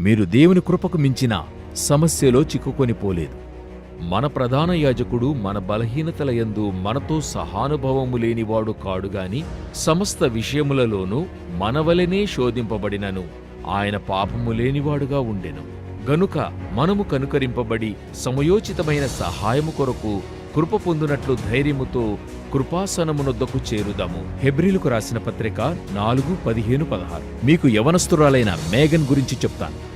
మీరు దేవుని కృపకు మించిన సమస్యలో చిక్కుకొని పోలేదు. మన ప్రధాన యాజకుడు మన బలహీనతల యందు మనతో సహానుభవము లేనివాడు కాడుగాని సమస్త విషయములలోనూ మనవలనే శోధింపబడినను. ఆయన పాపము లేనివాడుగా ఉండెను. గనుక మనము కనుకరింపబడి సమయోచితమైన సహాయము కొరకు కృప పొందునట్లు ధైర్యముతో కృపాసనమునొద్దకు చేరుదాము. హెబ్రిలకు రాసిన పత్రిక నాలుగు పదిహేను పదహారు. మీకు యవనస్తురాలైన మేఘన్ గురించి చెప్తాను.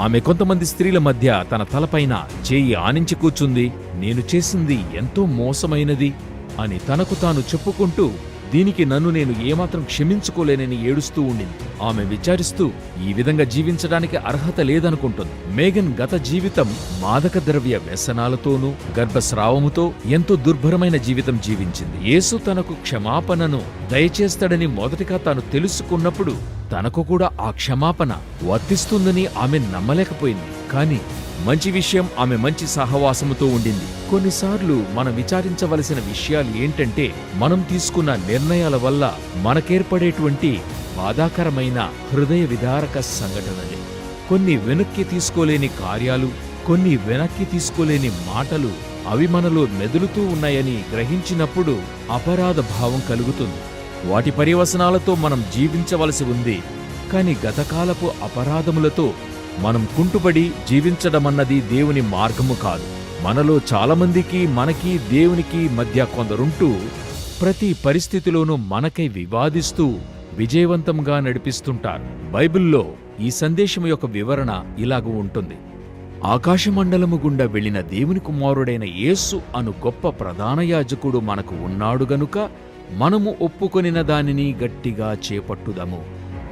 ఆమె కొంతమంది స్త్రీల మధ్య తన తలపైన చేయి ఆనించి కూర్చుంది. నేను చేసింది ఎంతో మోసమైనది అని తనకు తాను చెప్పుకుంటూ దీనికి నన్ను నేను ఏమాత్రం క్షమించుకోలేనని ఏడుస్తూ ఉండింది. ఆమె విచారిస్తూ ఈ విధంగా జీవించడానికి అర్హత లేదనుకుంటుంది. మేఘన్ గత జీవితం మాదక ద్రవ్య వ్యసనాలతోనూ గర్భస్రావముతో ఎంతో దుర్భరమైన జీవితం జీవించింది. యేసు తనకు క్షమాపణను దయచేస్తాడని మొదటిగా తాను తెలుసుకున్నప్పుడు తనకు కూడా ఆ క్షమాపణ వర్తిస్తుందని ఆమె నమ్మలేకపోయింది. కానీ మంచి విషయం ఆమె మంచి సహవాసముతో ఉండింది. కొన్నిసార్లు మనం విచారించవలసిన విషయాలు ఏంటంటే మనం తీసుకున్న నిర్ణయాల వల్ల మనకేర్పడేటువంటి బాధాకరమైన హృదయ విదారక సంఘటనలే. కొన్ని వెనక్కి తీసుకోలేని కార్యాలు కొన్ని వెనక్కి తీసుకోలేని మాటలు అవి మనలో మెదులుతూ ఉన్నాయని గ్రహించినప్పుడు అపరాధ భావం కలుగుతుంది. వాటి పర్యవసనాలతో మనం జీవించవలసి ఉంది. కాని గతకాలపు అపరాధములతో మనం కుంటుపడి జీవించడమన్నది దేవుని మార్గము కాదు. మనలో చాలామందికి మనకి దేవునికి మధ్య కొందరుంటూ ప్రతి పరిస్థితిలోనూ మనకై వివాదిస్తూ విజయవంతంగా నడిపిస్తుంటారు. బైబిల్లో ఈ సందేశం యొక్క వివరణ ఇలాగ ఉంటుంది. ఆకాశమండలము గుండా వెళ్ళిన దేవుని కుమారుడైన యేసు అను గొప్ప ప్రధాన యాజకుడు మనకు ఉన్నాడు గనుక మనము ఒప్పుకొనిన దానిని గట్టిగా చేపట్టుదము.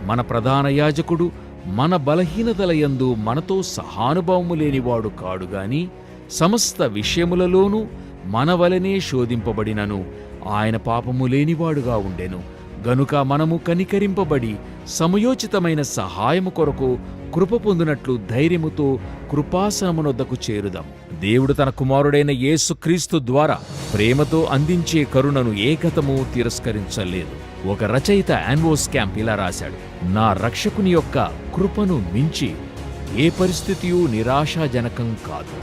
మన ప్రధాన యాజకుడు మన బలహీనతల యందు మనతో సహానుభావము లేనివాడు కాడుగాని సమస్త విషయములలోనూ మన వలనే శోధింపబడినను. ఆయన పాపము లేనివాడుగా ఉండెను. గనుక మనము కనికరింపబడి సమయోచితమైన సహాయము కొరకు కృప పొందినట్లు ధైర్యముతో కృపాసనమునొద్దకు చేరుదాం. దేవుడు తన కుమారుడైన యేసుక్రీస్తు ద్వారా ప్రేమతో అందించే కరుణను ఏకతము తిరస్కరించలేదు. ఒక రచయిత యాన్వోస్ క్యాంప్ ఇలా రాశాడు నా రక్షకుని యొక్క కృపను మించి ఏ పరిస్థితియూ నిరాశాజనకం కాదు.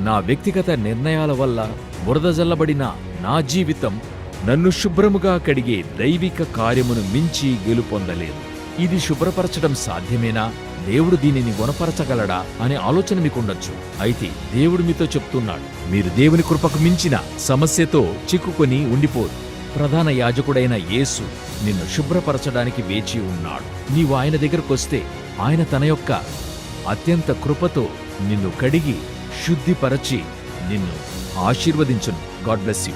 నా వ్యక్తిగత నిర్ణయాల వల్ల బురదజల్లబడిన నా జీవితం నన్ను శుభ్రముగా కడిగే దైవిక కార్యమును మించి గెలుపొందలేదు. ఇది శుభ్రపరచడం సాధ్యమేనా? దేవుడు దీనిని గుణపరచగలడా అనే ఆలోచన మీకుండొచ్చు. అయితే దేవుడు మీతో చెప్తున్నాడు మీరు దేవుని కృపకు మించిన సమస్యతో చిక్కుకొని ఉండిపోదు ప్రధాన యాజకుడైన యేసు నిన్ను శుభ్రపరచడానికి వేచి ఉన్నాడు. నీవు ఆయన దగ్గరకొస్తే ఆయన తన యొక్క అత్యంత కృపతో నిన్ను కడిగి శుద్ధిపరచి నిన్ను ఆశీర్వదించును. God bless you.